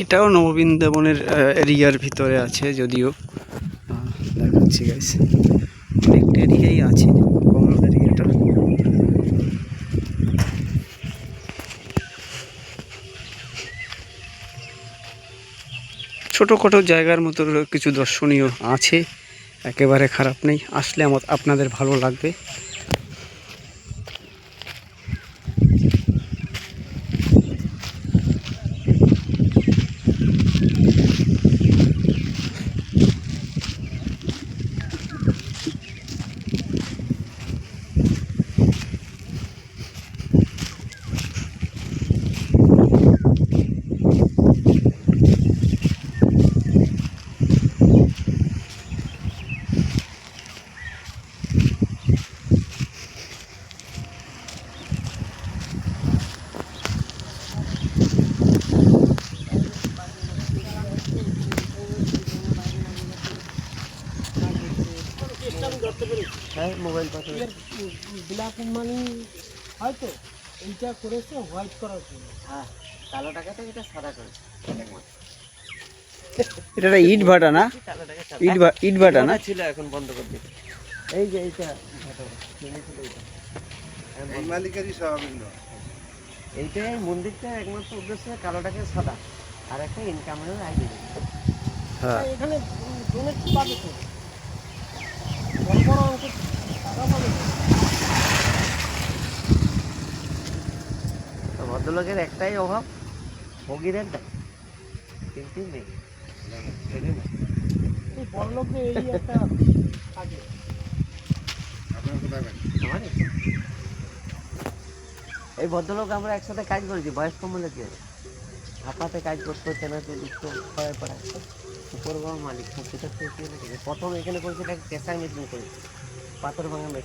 এটাও নববৃন্দাবনের এরিয়ার ভিতরে আছে যদিও। দেখাচ্ছি গাইস অনেকটা এরিয়াই আছে কম এরিয়াটা। ছোটোখাটো জায়গার মতো কিছু দর্শনীয় আছে, একেবারে খারাপ নেই। আসলে আমার আপনাদের ভালো লাগবে। হ্যাঁ মোবাইল পাশে ব্ল্যাক মানি হয়তো এইটা করেছে হোয়াইট করার জন্য। হ্যাঁ কালো টাকাতে এটা সাদা করে। এটা একটা ইট ভাটা না? টাকা ইট ইট ভাটা না? ছিল এখন বন্ধ করে দিতে এই যে এইটা। মালিকেরই স্বাভাবিক নয় এইটা মন্দিরটা একমাত্র উদ্দেশ্য কালো টাকা সাদা। আর একটা ইনকামের আইডি হ্যাঁ। এখানে ডোনেট পাবে তো বড় বড় অঙ্ক টাকা পাবে তো। তো ভদ্রলোকের একটাই অভাব ভোগীদের দেয় কিন্তু নেই এই একটা থাকে ভদ্রলোক আমরা একসাথে কাজ করেছি বয়স্ক মূল্যে কি হবে? হাপাতে কাজ করতে হচ্ছে না পাড়ায় মালিক? প্রথম এখানে করেছি এটা কেঁচা মেশিন করেছি। পাথর ভাঙা মেশিন